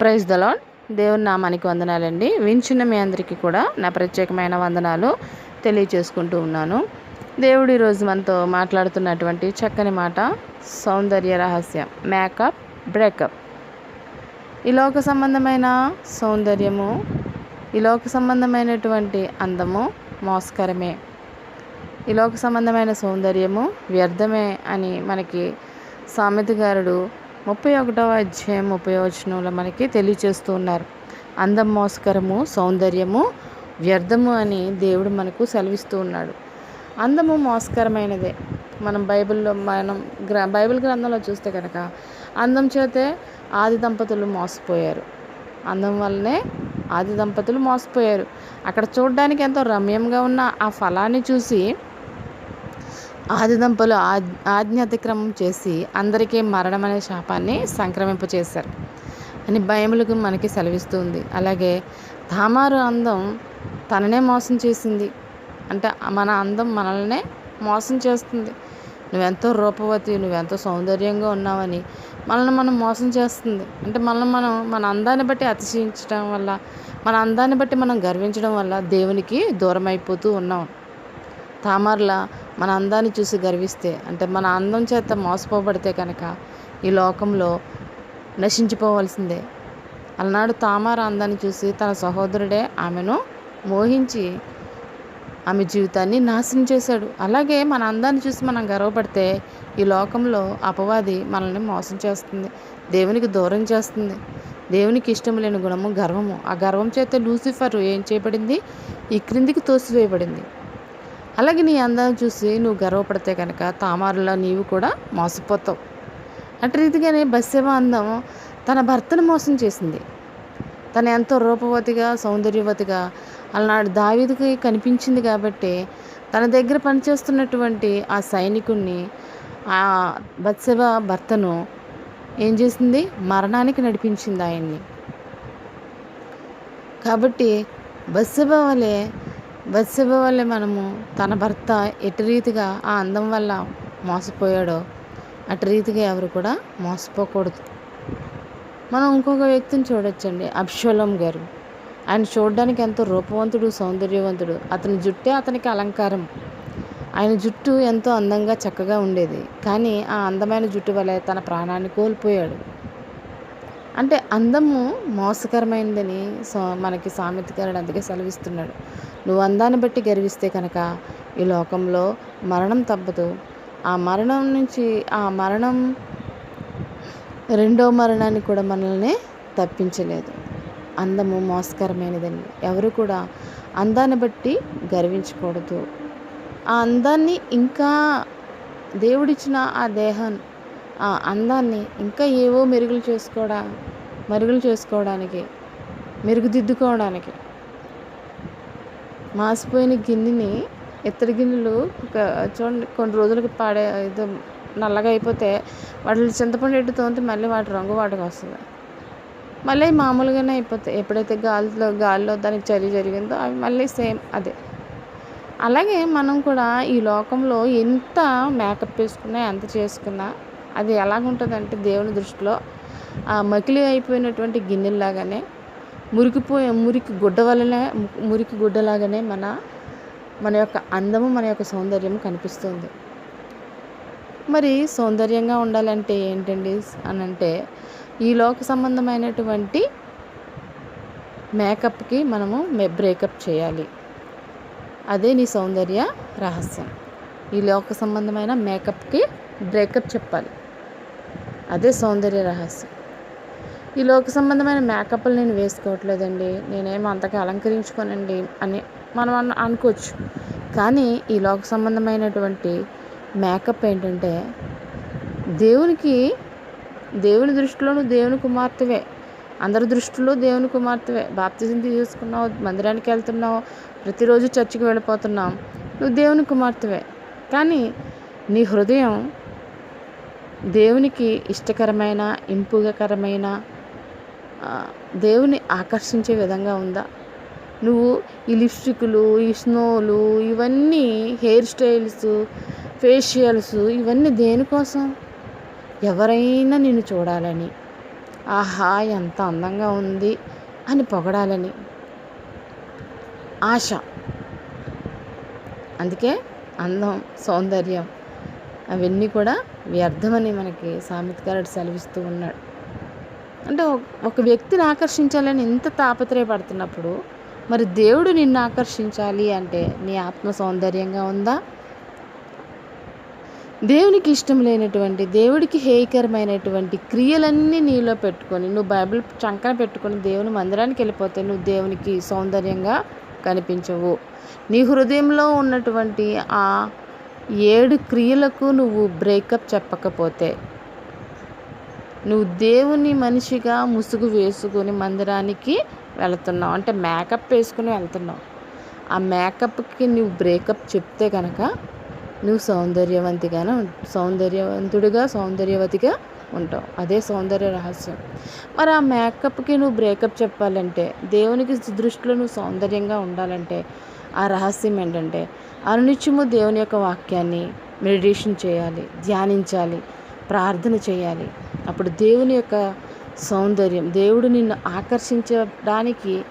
Praise the Lord దేవుని నామానికి వందనాలండి. వించిన మీ అందరికీ కూడా నా ప్రత్యేకమైన వందనాలు తెలియచేసుకుంటూ ఉన్నాను. దేవుడు ఈరోజు మనతో మాట్లాడుతున్నటువంటి చక్కని మాట సౌందర్య రహస్యం మేకప్ బ్రేకప్. ఈ లోక సంబంధమైన సౌందర్యము ఈ లోక సంబంధమైనటువంటి అందము మోస్కరమే. ఈ లోక సంబంధమైన సౌందర్యము వ్యర్థమే అని మనకి సామెతగారుడు ముప్పై ఒకటవ అధ్యాయం ముప్పై వచనంలో మనకి తెలియచేస్తూ ఉన్నారు. అందం మోస్కరము సౌందర్యము వ్యర్థము అని దేవుడు మనకు సెలవిస్తూ ఉన్నాడు. అందము మోస్కరమైనదే. మనం బైబిల్లో మనం గ్ర బైబిల్ గ్రంథంలో చూస్తే కనుక అందం చేతే ఆది దంపతులు మోసపోయారు. అందం వల్లనే ఆది దంపతులు మోసపోయారు. అక్కడ చూడడానికి ఎంతో రమ్యంగా ఉన్న ఆ ఫలాన్ని చూసి ఆది దంపలు ఆజ్ఞ అతిక్రమం చేసి అందరికీ మరణం అనే శాపాన్ని సంక్రమింపచేశారు అని భయములకు మనకి సెలవిస్తుంది. అలాగే తామారు అందం తననే మోసం చేసింది. అంటే మన అందం మనల్నే మోసం చేస్తుంది. నువ్వెంతో రూపవతి నువ్వెంతో సౌందర్యంగా ఉన్నావని మనల్ని మనం మోసం చేస్తుంది. అంటే మనల్ని మనం మన అందాన్ని బట్టి అతిశయించడం వల్ల మన అందాన్ని బట్టి మనం గర్వించడం వల్ల దేవునికి దూరం అయిపోతూ ఉన్నాం. తామర్ల మన అందాన్ని చూసి గర్విస్తే అంటే మన అందం చేత మోసపోబడితే కనుక ఈ లోకంలో నశించిపోవలసిందే. అలనాడు తామార అందాన్ని చూసి తన సహోదరుడే ఆమెను మోహించి ఆమె జీవితాన్ని నాశనం చేశాడు. అలాగే మన అందాన్ని చూసి మనం గర్వపడితే ఈ లోకంలో అపవాది మనల్ని మోసం చేస్తుంది దేవునికి దూరం చేస్తుంది. దేవునికి ఇష్టం లేని గుణము గర్వము. ఆ గర్వం చేత లూసిఫర్ ఏం చేయబడింది? ఈ క్రిందికి తోసివేయబడింది. అలాగే నీ అందాన్ని చూసి నువ్వు గర్వపడితే కనుక తామారులో నీవు కూడా మోసపోతావు. అటు రీతిగానే బస్సేవ అందం తన భర్తను మోసం చేసింది. తను ఎంతో రూపవతిగా సౌందర్యవతిగా అలనాడు దావీదికి కనిపించింది కాబట్టి తన దగ్గర పనిచేస్తున్నటువంటి ఆ సైనికుణ్ణి ఆ బత్సెబ భర్తను ఏం చేసింది? మరణానికి నడిపించింది ఆయన్ని. కాబట్టి బస్సెబ వలె బత్సెబ వల్లే మనము తన భర్త ఎటు రీతిగా ఆ అందం వల్ల మోసపోయాడో అటు రీతిగా ఎవరు కూడా మోసపోకూడదు. మనం ఇంకొక వ్యక్తిని చూడొచ్చండి అబ్షోలం గారు. ఆయన చూడడానికి ఎంతో రూపవంతుడు సౌందర్యవంతుడు. అతని జుట్టే అతనికి అలంకారం. ఆయన జుట్టు ఎంతో అందంగా చక్కగా ఉండేది. కానీ ఆ అందమైన జుట్టు వలె తన ప్రాణాన్ని కోల్పోయాడు. అంటే అందము మోసకరమైనదని సో మనకి సామెతకారుడు అందుకే సెలవిస్తున్నాడు. నువ్వు అందాన్ని బట్టి గర్విస్తే కనుక ఈ లోకంలో మరణం తప్పదు. ఆ మరణం నుంచి ఆ మరణం రెండో మరణాన్ని కూడా మనల్ని తప్పించలేదు. అందము మోసకరమైనదని ఎవరు కూడా అందాన్ని బట్టి గర్వించకూడదు. ఆ అందాన్ని ఇంకా దేవుడిచ్చిన ఆ దేహం ఆ అందాన్ని ఇంకా ఏవో మెరుగులు చేసుకోవడా మెరుగులు చేసుకోవడానికి మెరుగుదిద్దుకోవడానికి. మాసిపోయిన గిన్నెని ఇత్తడి గిన్నెలు చూడండి కొన్ని రోజులకి పాడే ఇది నల్లగా అయిపోతే వాటిని చింతపండు ఎట్టు తోమితే మళ్ళీ వాటి రంగు వాటికి వస్తుంది. మళ్ళీ మామూలుగానే అయిపోతాయి ఎప్పుడైతే గాలిలో గాలిలో దానికి చలి జరిగిందో అవి మళ్ళీ సేమ్ అదే. అలాగే మనం కూడా ఈ లోకంలో ఎంత మేకప్ వేసుకున్నా ఎంత చేసుకున్నా అది ఎలాగుంటుందంటే దేవుని దృష్టిలో ఆ మకిలి అయిపోయినటువంటి గిన్నెల్లాగానే మురికిపోయే మురికి గుడ్డ వల్లనే మురికి గుడ్డలాగానే మన మన యొక్క అందము మన యొక్క సౌందర్యం కనిపిస్తుంది. మరి సౌందర్యంగా ఉండాలంటే ఏంటండి అని అంటే ఈ లోక సంబంధమైనటువంటి మేకప్కి మనము బ్రేకప్ చేయాలి. అదే నీ సౌందర్య రహస్యం. ఈ లోక సంబంధమైన మేకప్కి బ్రేకప్ చెప్పాలి. అదే సౌందర్య రహస్యం. ఈ లోక సంబంధమైన మేకప్లు నేను వేసుకోవట్లేదండి. నేనేమో అంతగా అలంకరించుకోనండి అని మనం అనుకోవచ్చు. కానీ ఈ లోక సంబంధమైనటువంటి మేకప్ ఏంటంటే దేవునికి దేవుని దృష్టిలో నువ్వు దేవుని కుమార్తెవే. అందరి దృష్టిలో దేవుని కుమార్తెవే. బాప్తిజం తీసుకున్నావు మందిరానికి వెళ్తున్నావు ప్రతిరోజు చర్చికి వెళ్ళిపోతున్నావు. నువ్వు దేవుని కుమార్తెవే. కానీ నీ హృదయం దేవునికి ఇష్టకరమైన ఇంపుగకరమైన దేవుని ఆకర్షించే విధంగా ఉందా? నువ్వు ఈ లిప్స్టిక్లు ఈ స్నోలు ఇవన్నీ హెయిర్ స్టైల్స్ ఫేషియల్స్ ఇవన్నీ దేనికోసం? ఎవరైనా నిన్ను చూడాలని. ఆహా ఎంత అందంగా ఉంది అని పొగడాలని. ఆశ. అందుకే అందం సౌందర్యం అవన్నీ కూడా వ్యర్థమని మనకి సామెతకారుడు సెలవిస్తూ ఉన్నాడు. అంటే ఒక వ్యక్తిని ఆకర్షించాలని ఎంత తాపత్రయపడుతున్నప్పుడు మరి దేవుడు నిన్ను ఆకర్షించాలి అంటే నీ ఆత్మ సౌందర్యంగా ఉందా? దేవునికి ఇష్టం లేనటువంటి దేవుడికి హేయకరమైనటువంటి క్రియలన్నీ నీలో పెట్టుకొని నువ్వు బైబిల్ చంకన పెట్టుకొని దేవుని మందిరానికి వెళ్ళిపోతే నువ్వు దేవునికి సౌందర్యంగా కనిపించవు. నీ హృదయంలో ఉన్నటువంటి ఆ ఏడు క్రియలకు నువ్వు బ్రేకప్ చెప్పకపోతే. నువ్వు దేవుని మనిషిగా ముసుగు వేసుకొని మందిరానికి వెళుతున్నావు. అంటే మేకప్ వేసుకుని వెళ్తున్నావు. ఆ మేకప్కి నువ్వు బ్రేకప్ చెప్తే కనుక నువ్వు సౌందర్యవంతిగానే సౌందర్యవంతుడిగా సౌందర్యవతిగా ఉంటావు. అదే సౌందర్య రహస్యం. మరి ఆ మేకప్కి నువ్వు బ్రేకప్ చెప్పాలంటే దేవునికి దృష్టిలో నువ్వు సౌందర్యంగా ఉండాలంటే ఆ రహస్యం ఏంటంటే అనునిత్యము దేవుని యొక్క వాక్యాన్ని మెడిటేషన్ చేయాలి ధ్యానించాలి ప్రార్థన చేయాలి. అప్పుడు దేవుని యొక్క సౌందర్యం దేవుడు నిన్ను ఆకర్షించడానికి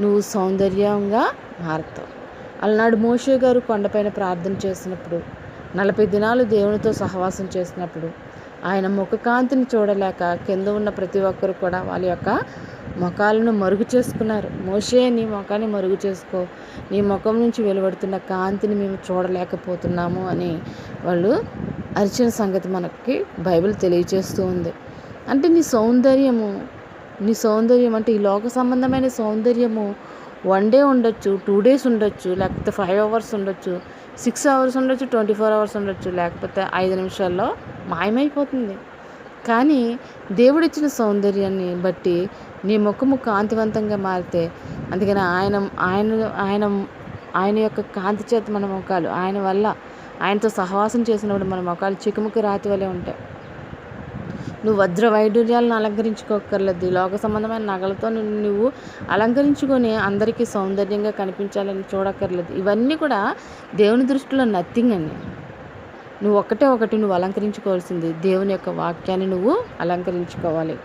నువ్వు సౌందర్యంగా మారుతావు. అలనాడు మోషే గారు కొండపైన ప్రార్థన చేసినప్పుడు నలభై దినాలు దేవునితో సహవాసం చేసినప్పుడు ఆయన ముఖకాంతిని చూడలేక కింద ఉన్న ప్రతి ఒక్కరు కూడా వాళ్ళ యొక్క ముఖాలను మరుగు చేసుకున్నారు. మోషే నీ ముఖాన్ని మరుగు చేసుకో. నీ ముఖం నుంచి వెలువడుతున్న కాంతిని మేము చూడలేకపోతున్నాము అని వాళ్ళు అరిచిన సంగతి మనకి బైబిల్ తెలియచేస్తూ ఉంది. అంటే నీ సౌందర్యము నీ సౌందర్యం అంటే ఈ లోక సంబంధమైన సౌందర్యము వన్ డే ఉండొచ్చు టూ డేస్ ఉండొచ్చు లేకపోతే ఫైవ్ అవర్స్ ఉండొచ్చు. సిక్స్ అవర్స్ ఉండొచ్చు ట్వంటీ ఫోర్ అవర్స్ ఉండొచ్చు లేకపోతే ఐదు నిమిషాల్లో మాయమైపోతుంది. కానీ దేవుడిచ్చిన సౌందర్యాన్ని బట్టి నీ ముఖము కాంతివంతంగా మారితే అందుకని ఆయన ఆయన ఆయన ఆయన యొక్క కాంతి చేత మన ముఖాలు ఆయన వల్ల ఆయనతో సహవాసం చేసినప్పుడు మన ముఖాలు చికుముకి రాతి వలె ఉంటాయి. నువ్వు వజ్ర వైడూర్యాలను అలంకరించుకోకర్లేదు లోక సంబంధమైన నగలతో నువ్వు అలంకరించుకొని అందరికీ సౌందర్యంగా కనిపించాలని చూడక్కర్లేదు. ఇవన్నీ కూడా దేవుని దృష్టిలో నథింగ్ అండి. నువ్వు ఒకటే ఒకటి నువ్వు అలంకరించుకోవాల్సింది. దేవుని యొక్క వాక్యాన్ని నువ్వు అలంకరించుకోవాలి.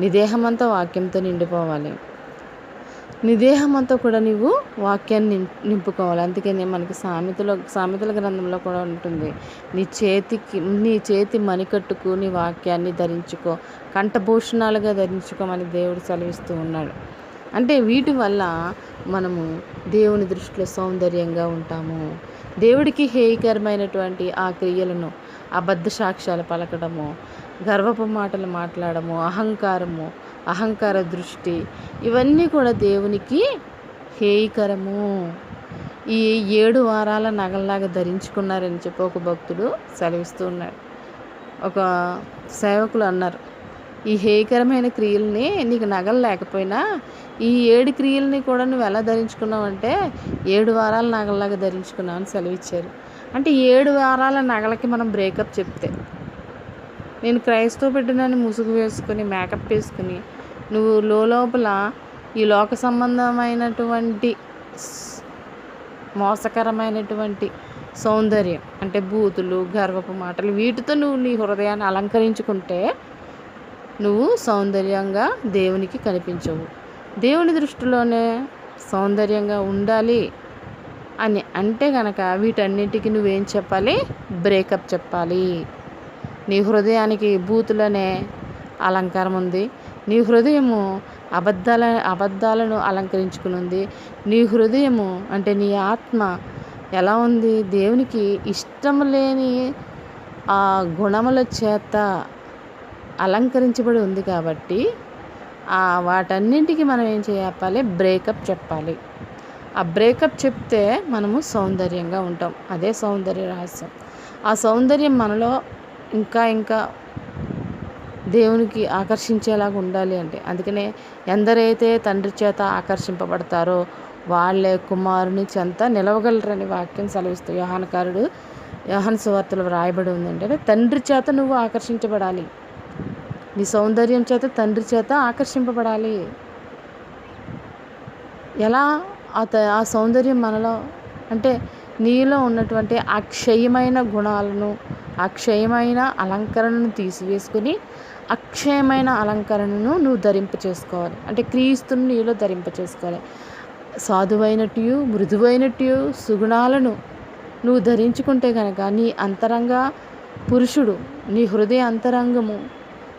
నీ దేహమంతా వాక్యంతో నిండిపోవాలి. నీ దేహమంతా కూడా నువ్వు వాక్యాన్ని నింపుకోవాలి. అందుకనే మనకి సామెతలో సామెతల గ్రంథంలో కూడా ఉంటుంది. నీ చేతికి నీ చేతి మణికట్టుకు నీ వాక్యాన్ని ధరించుకో. కంఠభూషణాలుగా ధరించుకోమని దేవుడు సెలవిస్తూ ఉన్నాడు. అంటే వీటి వల్ల మనము దేవుని దృష్టిలో సౌందర్యంగా ఉంటాము. దేవుడికి హేయకరమైనటువంటి ఆ క్రియలను అబద్ధ సాక్ష్యాలు పలకడము గర్వపు మాటలు మాట్లాడము అహంకారము అహంకార దృష్టి ఇవన్నీ కూడా దేవునికి హేయకరము. ఈ ఏడు వారాల నగల్లాగా ధరించుకున్నారని చెప్పి ఒక భక్తుడు సెలవిస్తూ ఉన్నాడు. ఒక సేవకులు అన్నారు ఈ హేయకరమైన క్రియల్ని నీకు నగలు లేకపోయినా ఈ ఏడు క్రియల్ని కూడా నువ్వు ఎలా ధరించుకున్నావు అంటే ఏడు వారాల నగల్లాగా ధరించుకున్నావని సెలవిచ్చారు. అంటే ఏడు వారాల నగలకి మనం బ్రేకప్ చెప్తే నేను క్రైస్తవ బిడ్డనని ముసుగు వేసుకొని మేకప్ వేసుకుని నువ్వు లోపల ఈ లోక సంబంధమైనటువంటి మోసకరమైనటువంటి సౌందర్యం అంటే బూతులు గర్వపు మాటలు వీటితో నువ్వు నీ హృదయాన్ని అలంకరించుకుంటే నువ్వు సౌందర్యంగా దేవునికి కనిపించవు. దేవుని దృష్టిలోనే సౌందర్యంగా ఉండాలి అని అంటే కనుక వీటన్నిటికీ నువ్వేం చెప్పాలి? బ్రేకప్ చెప్పాలి. నీ హృదయానికి బూతులనే అలంకారం ఉంది. నీ హృదయము అబద్ధాల అబద్ధాలను అలంకరించుకుని ఉంది నీ హృదయము అంటే నీ ఆత్మ ఎలా ఉంది? దేవునికి ఇష్టం లేని ఆ గుణముల చేత అలంకరించబడి ఉంది కాబట్టి వాటన్నింటికి మనం ఏం చేయాలి? బ్రేకప్ చెప్పాలి. ఆ బ్రేకప్ చెప్తే మనము సౌందర్యంగా ఉంటాం. అదే సౌందర్య రహస్యం. ఆ సౌందర్యం మనలో ఇంకా ఇంకా దేవునికి ఆకర్షించేలాగా ఉండాలి అంటే. అందుకనే ఎందరైతే తండ్రి చేత ఆకర్షింపబడతారో వాళ్ళే కుమారుని చెంత నిలవగలరని వాక్యం సెలవిస్తూ యోహానకారుడు యోహాన్ సువార్తలు వ్రాయబడి ఉందంటే తండ్రి చేత నువ్వు ఆకర్షించబడాలి. నీ సౌందర్యం చేత తండ్రి చేత ఆకర్షింపబడాలి. ఎలా ఆ సౌందర్యం మనలో అంటే నీలో ఉన్నటువంటి అక్షయమైన గుణాలను అక్షయమైన అలంకరణను తీసివేసుకుని అక్షయమైన అలంకరణను నువ్వు ధరింప చేసుకోవాలి. అంటే క్రీస్తుని నీలో ధరింప చేసుకోవాలి. సాధువైనట్టు మృదువైనట్టు సుగుణాలను నువ్వు ధరించుకుంటే కనుక నీ అంతరంగ పురుషుడు నీ హృదయ అంతరంగము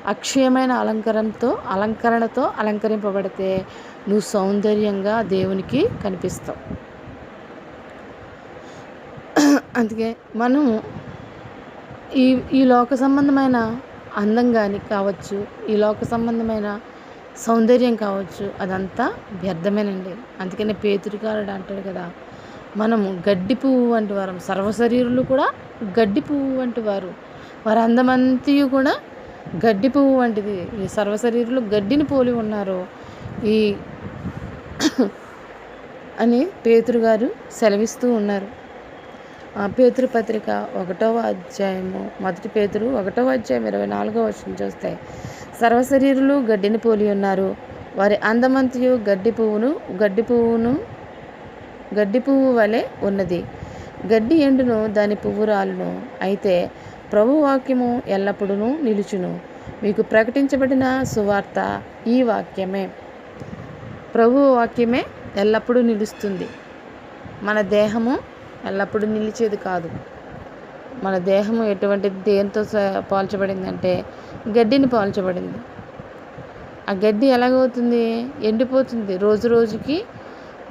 అక్షయమైన అలంకరణతో అలంకరణతో అలంకరింపబడితే నువ్వు సౌందర్యంగా దేవునికి కనిపిస్తావు. అందుకే మనము ఈ ఈ లోక సంబంధమైన అందం కానీ కావచ్చు ఈ లోక సంబంధమైన సౌందర్యం కావచ్చు అదంతా వ్యర్థమేనండి. అందుకనే పేతురికారుడు అంటాడు కదా మనము గడ్డి పువ్వు వంటి వారం సర్వశరీరులు కూడా గడ్డి పువ్వు వంటి వారు. వారి అందమంతియు కూడా గడ్డి పువ్వు వంటిది. ఈ సర్వశరీరులు గడ్డిని పోలి ఉన్నారు ఈ అని పేతురు గారు సెలవిస్తూ ఉన్నారు. పేతురు పత్రిక ఒకటవ అధ్యాయము మొదటి పేతురు ఒకటవ అధ్యాయం ఇరవై నాలుగవ వర్షం చూస్తే సర్వశరీరులు గడ్డిని పోలి ఉన్నారు. వారి అందమంతియు గడ్డి పువ్వును గడ్డి పువ్వును గడ్డి పువ్వు వలె ఉన్నది. గడ్డి ఎండును దాని పువ్వు రాలును. అయితే ప్రభు వాక్యము ఎల్లప్పుడూ నిలుచును. మీకు ప్రకటించబడిన సువార్త ఈ వాక్యమే. ప్రభు వాక్యమే ఎల్లప్పుడూ నిలుస్తుంది. మన దేహము ఎల్లప్పుడూ నిలిచేది కాదు. మన దేహము ఎటువంటి దేంతో పోల్చబడిందంటే గడ్డిని పోల్చబడింది. ఆ గడ్డి ఎలాగవుతుంది? ఎండిపోతుంది. రోజు రోజుకి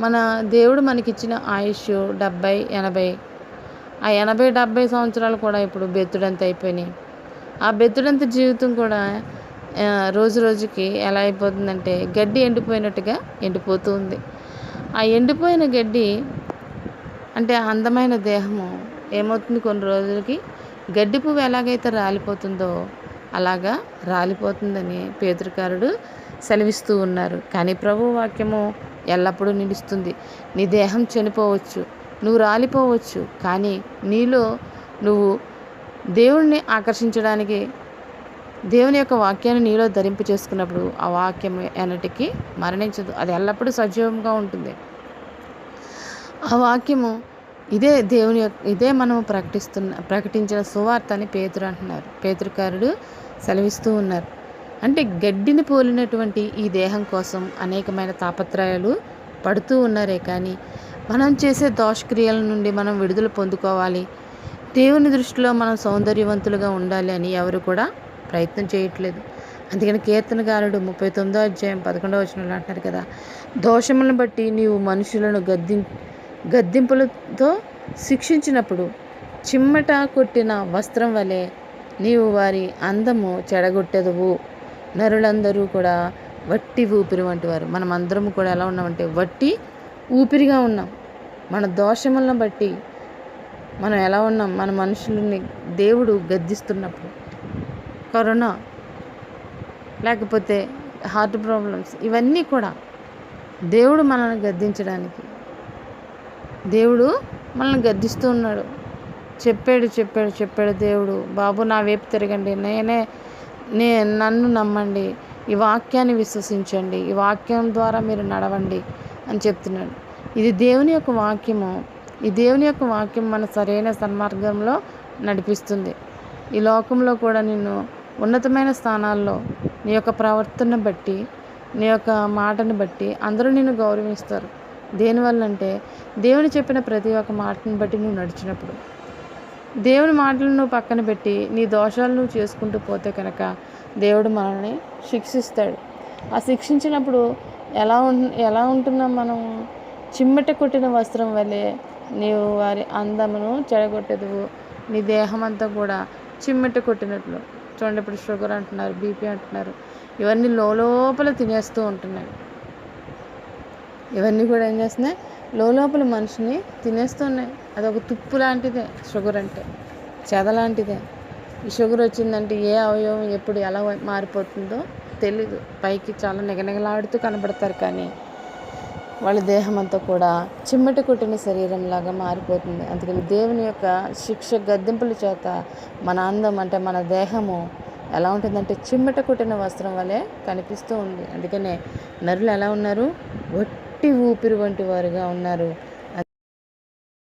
మన దేవుడు మనకిచ్చిన ఆయుష్ డెబ్బై ఎనభై. ఆ ఎనభై డెబ్బై సంవత్సరాలు కూడా ఇప్పుడు బెత్తుడంత అయిపోయినాయి. ఆ బెత్తుడంత జీవితం కూడా రోజు రోజుకి ఎలా అయిపోతుందంటే గడ్డి ఎండిపోయినట్టుగా ఎండిపోతూ ఉంది. ఆ ఎండిపోయిన గడ్డి అంటే అందమైన దేహము ఏమవుతుంది కొన్ని రోజులకి? గడ్డి పువ్వు ఎలాగైతే రాలిపోతుందో అలాగా రాలిపోతుందని పేదరికారుడు సెలవిస్తూ ఉన్నారు. కానీ ప్రభు వాక్యము ఎల్లప్పుడూ నిలుస్తుంది. నీ దేహం చనిపోవచ్చు నువ్వు రాలిపోవచ్చు కానీ నీలో నువ్వు దేవుణ్ణి ఆకర్షించడానికి దేవుని యొక్క వాక్యాన్ని నీలో ధరింపు చేసుకున్నప్పుడు ఆ వాక్యం ఎన్నటికీ మరణించదు. అది ఎల్లప్పుడూ సజీవంగా ఉంటుంది. ఆ వాక్యము ఇదే దేవుని యొక్క ఇదే మనం ప్రకటిస్తున్న ప్రకటించిన సువార్త అని పేతురు అంటున్నారు. పేతురుకారుడు సెలవిస్తూ ఉన్నారు. అంటే గడ్డిని పోలినటువంటి ఈ దేహం కోసం అనేకమైన తాపత్రయాలు పడుతూ ఉన్నారే కానీ మనం చేసే దోషక్రియల నుండి మనం విడుదల పొందుకోవాలి. దేవుని దృష్టిలో మనం సౌందర్యవంతులుగా ఉండాలి అని ఎవరు కూడా ప్రయత్నం చేయట్లేదు. అందుకని కీర్తనగారుడు ముప్పై తొమ్మిదో అధ్యాయం పదకొండవ వచనంలో అంటున్నారు కదా దోషములను బట్టి నీవు మనుషులను గద్ది గద్దింపులతో శిక్షించినప్పుడు చిమ్మట కొట్టిన వస్త్రం వలె నీవు వారి అందము చెడగొట్టెదవు. నరులందరూ కూడా వట్టి ఊపిరి వంటి వారు. మనం అందరం కూడా ఎలా ఉన్నామంటే వట్టి ఊపిరిగా ఉన్నాం. మన దోషములను బట్టి మనం ఎలా ఉన్నాం? మన మనుషులని దేవుడు గద్దిస్తున్నప్పుడు కరోనా లేకపోతే హార్ట్ ప్రాబ్లమ్స్ ఇవన్నీ కూడా దేవుడు మనల్ని గద్దించడానికి దేవుడు మనల్ని గద్దిస్తూ ఉన్నాడు. చెప్పాడు చెప్పాడు చెప్పాడు దేవుడు. బాబు నా వైపు తిరగండి. నేనే నే నన్ను నమ్మండి. ఈ వాక్యాన్ని విశ్వసించండి. ఈ వాక్యం ద్వారా మీరు నడవండి అని చెప్తున్నాడు. ఇది దేవుని యొక్క వాక్యము. ఈ దేవుని యొక్క వాక్యం మన సరైన సన్మార్గంలో నడిపిస్తుంది. ఈ లోకంలో కూడా నిన్ను ఉన్నతమైన స్థానాల్లో నీ యొక్క ప్రవర్తన బట్టి నీ యొక్క మాటను బట్టి అందరూ నిన్ను గౌరవిస్తారు. దేనివల్ల అంటే దేవుని చెప్పిన ప్రతి ఒక్క మాటను బట్టి నువ్వు నడిచినప్పుడు. దేవుని మాటలను నువ్వు పక్కన పెట్టి నీ దోషాలు నువ్వు చేసుకుంటూ పోతే కనుక దేవుడు మనల్ని శిక్షిస్తాడు. ఆ శిక్షించినప్పుడు ఎలా ఉం ఎలా ఉంటున్నాం మనం? చిమ్మట కొట్టిన వస్త్రం వల్లే నీవు వారి అందమును చెడగొట్టదువు. నీ దేహం అంతా కూడా చిమ్మట కొట్టినట్లు. చూడండి ఇప్పుడు షుగర్ అంటున్నారు బీపీ అంటున్నారు. ఇవన్నీ లోపల తినేస్తూ ఉంటున్నాయి. ఇవన్నీ కూడా ఏం చేస్తున్నాయి? లోపల మనిషిని తినేస్తున్నాయి. అదొక తుప్పు లాంటిదే షుగర్ అంటే. చెద లాంటిదే. ఈ షుగర్ వచ్చిందంటే ఏ అవయవం ఎప్పుడు ఎలా మారిపోతుందో తెలీదు. పైకి చాలా నిగనిగలాడుతూ కనబడతారు కానీ వాళ్ళ దేహం అంతా కూడా చిమ్మటి కొట్టిన శరీరంలాగా మారిపోతుంది. అందుకని దేవుని యొక్క శిక్ష గద్దెంపుల చేత మన అందం అంటే మన దేహము ఎలా ఉంటుందంటే చిమ్మట కొట్టిన వస్త్రం వలె కనిపిస్తూ ఉంది. అందుకనే నరులు ఎలా ఉన్నారు? మట్టి ఊపిరి వంటి వారుగా ఉన్నారు.